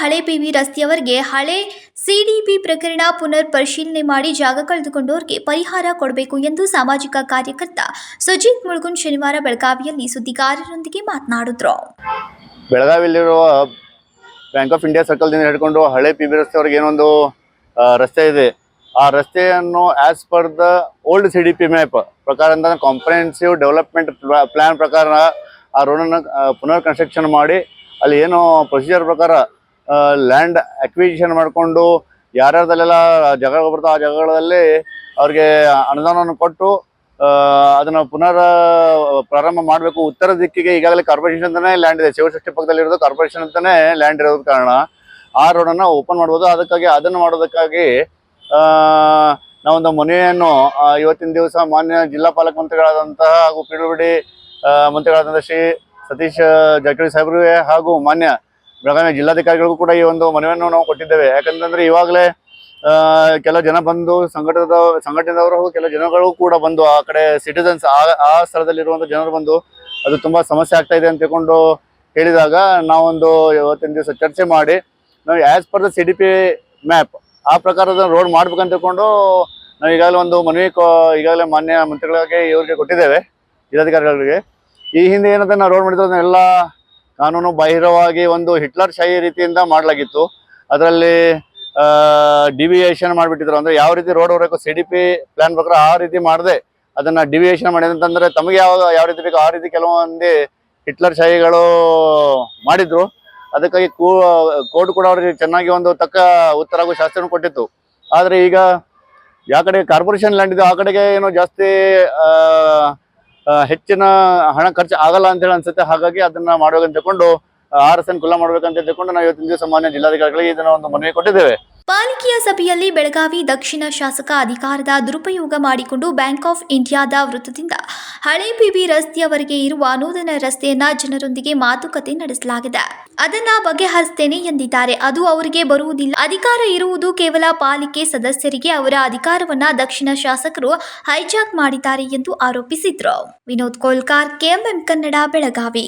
ಹಳೆ ಪಿವಿ ರಸ್ತೆಯವರೆಗೆ ಹಳೆ ಸಿಡಿಪಿ ಪ್ರಕರಣ ಪುನರ್ ಪರಿಶೀಲನೆ ಮಾಡಿ ಜಾಗ ಕಳೆದುಕೊಂಡವರಿಗೆ ಪರಿಹಾರ ಕೊಡಬೇಕು ಎಂದು ಸಾಮಾಜಿಕ ಕಾರ್ಯಕರ್ತ ಸುಜಿತ್ ಮುಳುಗುನ್ ಶನಿವಾರ ಬೆಳಗಾವಿಯಲ್ಲಿ ಸುದ್ದಿಗಾರರೊಂದಿಗೆ ಮಾತನಾಡಿದ್ರು. ಬೆಳಗಾವಿಯಲ್ಲಿರುವ ಬ್ಯಾಂಕ್ ಆಫ್ ಇಂಡಿಯಾ ಸರ್ಕಲ್ದಿಂದ ಹಿಡ್ಕೊಂಡು ಹಳೆ ಪಿ ಬಿ ರಸ್ತೆವರೆಗೆ ಏನೊಂದು ರಸ್ತೆ ಇದೆ. ಆ ರಸ್ತೆಯನ್ನು as per the old C D P map ಪ್ರಕಾರ ಕಾಂಪ್ರಹೆನ್ಸಿವ್ ಡೆವಲಪ್ಮೆಂಟ್ ಪ್ಲಾನ್ ಪ್ರಕಾರ ಆ ರೋಡನ್ನು ಪುನರ್ ಕನ್ಸ್ಟ್ರಕ್ಷನ್ ಮಾಡಿ ಅಲ್ಲಿ ಏನು ಪ್ರೊಸೀಜರ್ ಪ್ರಕಾರ ಲ್ಯಾಂಡ್ ಅಕ್ವಿಜಿಷನ್ ಮಾಡಿಕೊಂಡು ಯಾರ್ಯಾರ್ದಲ್ಲೆಲ್ಲ ಜಗಳ ಬರ್ತೋ ಆ ಜಗಳದಲ್ಲಿ ಅವ್ರಿಗೆ ಅನುದಾನವನ್ನು ಕೊಟ್ಟು ಅದನ್ನು ಪುನರ್ ಪ್ರಾರಂಭ ಮಾಡಬೇಕು. ಉತ್ತರ ದಿಕ್ಕಿಗೆ ಈಗಾಗಲೇ ಕಾರ್ಪೊರೇಷನ್ ಅಂತಾನೆ ಲ್ಯಾಂಡ್ ಇದೆ. ಶಿವಸೃಷ್ಟಿ ಪಕ್ಕದಲ್ಲಿ ಇರೋದು ಕಾರ್ಪೊರೇಷನ್ ಅಂತಾನೆ ಲ್ಯಾಂಡ್ ಇರೋದ್ ಕಾರಣ. ಆ ರೋಡನ್ನು ಓಪನ್ ಮಾಡ್ಬೋದು. ಅದಕ್ಕಾಗಿ, ಅದನ್ನು ಮಾಡೋದಕ್ಕಾಗಿ ನಾವೊಂದು ಮನವಿಯನ್ನು ಇವತ್ತಿನ ದಿವಸ ಮಾನ್ಯ ಜಿಲ್ಲಾ ಪಾಲಕ ಮಂತ್ರಿಗಳಾದಂತಹ ಹಾಗೂ ಪಿಡುಬಿಡಿ ಮಂತ್ರಿಗಳಾದಂತಹ ಶ್ರೀ ಸತೀಶ್ ಜಾರಕಿಹೊಳಿ ಸಾಹೇಬ್ರಿಗೆ ಹಾಗೂ ಮಾನ್ಯ ಬೆಳಗಾವಿ ಜಿಲ್ಲಾಧಿಕಾರಿಗಳಿಗೂ ಕೂಡ ಈ ಒಂದು ಮನವಿಯನ್ನು ನಾವು ಕೊಟ್ಟಿದ್ದೇವೆ. ಯಾಕಂತಂದ್ರೆ ಇವಾಗಲೇ ಕೆಲ ಜನ ಬಂದು ಸಂಘಟನದ, ಸಂಘಟನೆದವರು ಕೆಲ ಜನಗಳು ಕೂಡ ಬಂದು ಆ ಕಡೆ ಸಿಟಿಸನ್ಸ್ ಆ ಆ ಸ್ಥಳದಲ್ಲಿರುವಂತ ಜನರು ಬಂದು ಅದು ತುಂಬಾ ಸಮಸ್ಯೆ ಆಗ್ತಾ ಇದೆ ಅಂತ ತಿಳ್ಕೊಂಡು ಹೇಳಿದಾಗ ನಾವೊಂದು ಇವತ್ತಿನ ದಿವಸ ಚರ್ಚೆ ಮಾಡಿ, ನಾವು as per the C D P map ಆ ಪ್ರಕಾರದ ರೋಡ್ ಮಾಡ್ಬೇಕಂತ ತಿಳ್ಕೊಂಡು ನಾವು ಈಗಾಗಲೇ ಒಂದು ಮನವಿ ಈಗಾಗಲೇ ಮಾನ್ಯ ಮಂತ್ರಿಗಳಿಗೆ ಇವರಿಗೆ ಕೊಟ್ಟಿದ್ದೇವೆ, ಜಿಲ್ಲಾಧಿಕಾರಿಗಳಿಗೆ. ಈ ಹಿಂದೆ ಏನಂತ ನಾವು ರೋಡ್ ಮಾಡಿದ್ರೆ ಎಲ್ಲ ಕಾನೂನು ಬಾಹಿರವಾಗಿ ಒಂದು ಹಿಟ್ಲರ್ ಶಾಹಿ ರೀತಿಯಿಂದ ಮಾಡಲಾಗಿತ್ತು. ಅದರಲ್ಲಿ ಡಿವಿಯೇಷನ್ ಮಾಡಿಬಿಟ್ಟಿದ್ರು. ಅಂದ್ರೆ ಯಾವ ರೀತಿ ರೋಡ್ ಹೊರಬೇಕು ಸಿ ಡಿ ಪಿ ಪ್ಲಾನ್ ಪ್ರಕಾರ ಆ ರೀತಿ ಮಾಡದೆ ಅದನ್ನ ಡಿವಿಯೇಷನ್ ಮಾಡಿದೆ ಅಂತಂದ್ರೆ ತಮಗೆ ಯಾವ ಯಾವ ರೀತಿ ಬೇಕೋ ಆ ರೀತಿ ಕೆಲವೊಂದು ಹಿಟ್ಲರ್ ಶಾಹಿಗಳು ಮಾಡಿದ್ರು. ಅದಕ್ಕಾಗಿ ಕೋರ್ಟ್ ಕೂಡ ಅವ್ರಿಗೆ ಚೆನ್ನಾಗಿ ಒಂದು ತಕ್ಕ ಉತ್ತರ ಹಾಗೂ ಶಾಸ್ತ್ರ ಕೊಟ್ಟಿತ್ತು. ಆದರೆ ಈಗ ಯಾವ ಕಡೆ ಕಾರ್ಪೊರೇಷನ್ ಲ್ಯಾಂಡ್ ಇದೆ ಆ ಕಡೆಗೆ ಏನೋ ಜಾಸ್ತಿ ಹೆಚ್ಚಿನ ಹಣ ಖರ್ಚು ಆಗಲ್ಲ ಅಂತ ಹೇಳಿ ಅನ್ಸುತ್ತೆ. ಹಾಗಾಗಿ ಅದನ್ನ ಮಾಡ್ಬೇಕಂತ ತಿಳ್ಕೊಂಡು ಆರ್ ಎಸ್ ಎನ್ ಮಾಡ್ಬೇಕಂತ ತಿಳ್ಕೊಂಡು ನಾವು ಇವತ್ತಿನ ದಿವಸ ಮಾನ್ಯ ಜಿಲ್ಲಾಧಿಕಾರಿಗಳಿಗೆ ಇದನ್ನ ಒಂದು ಮನವಿ ಕೊಟ್ಟಿದ್ದೇವೆ. ಪಾಲಿಕೆಯ ಸಭೆಯಲ್ಲಿ ಬೆಳಗಾವಿ ದಕ್ಷಿಣ ಶಾಸಕ ಅಧಿಕಾರದ ದುರುಪಯೋಗ ಮಾಡಿಕೊಂಡು ಬ್ಯಾಂಕ್ ಆಫ್ ಇಂಡಿಯಾದ ವೃತ್ತದಿಂದ ಹಳೆ ಪಿಬಿ ರಸ್ತೆಯವರೆಗೆ ಇರುವ ನೂತನ ರಸ್ತೆಯನ್ನ ಜನರೊಂದಿಗೆ ಮಾತುಕತೆ ನಡೆಸಲಾಗಿದೆ. ಅದನ್ನ ಬಗೆಹರಿಸ್ತೇನೆ ಎಂದಿದ್ದಾರೆ. ಅದು ಅವರಿಗೆ ಬರುವುದಿಲ್ಲ. ಅಧಿಕಾರ ಇರುವುದು ಕೇವಲ ಪಾಲಿಕೆ ಸದಸ್ಯರಿಗೆ ಅವರ ಅಧಿಕಾರವನ್ನ ದಕ್ಷಿಣ ಶಾಸಕರು ಹೈಜಾಕ್ ಮಾಡಿದ್ದಾರೆ ಎಂದು ಆರೋಪಿಸಿದ್ರು. Vinod Kolkar, K M M Kannada, Belagavi.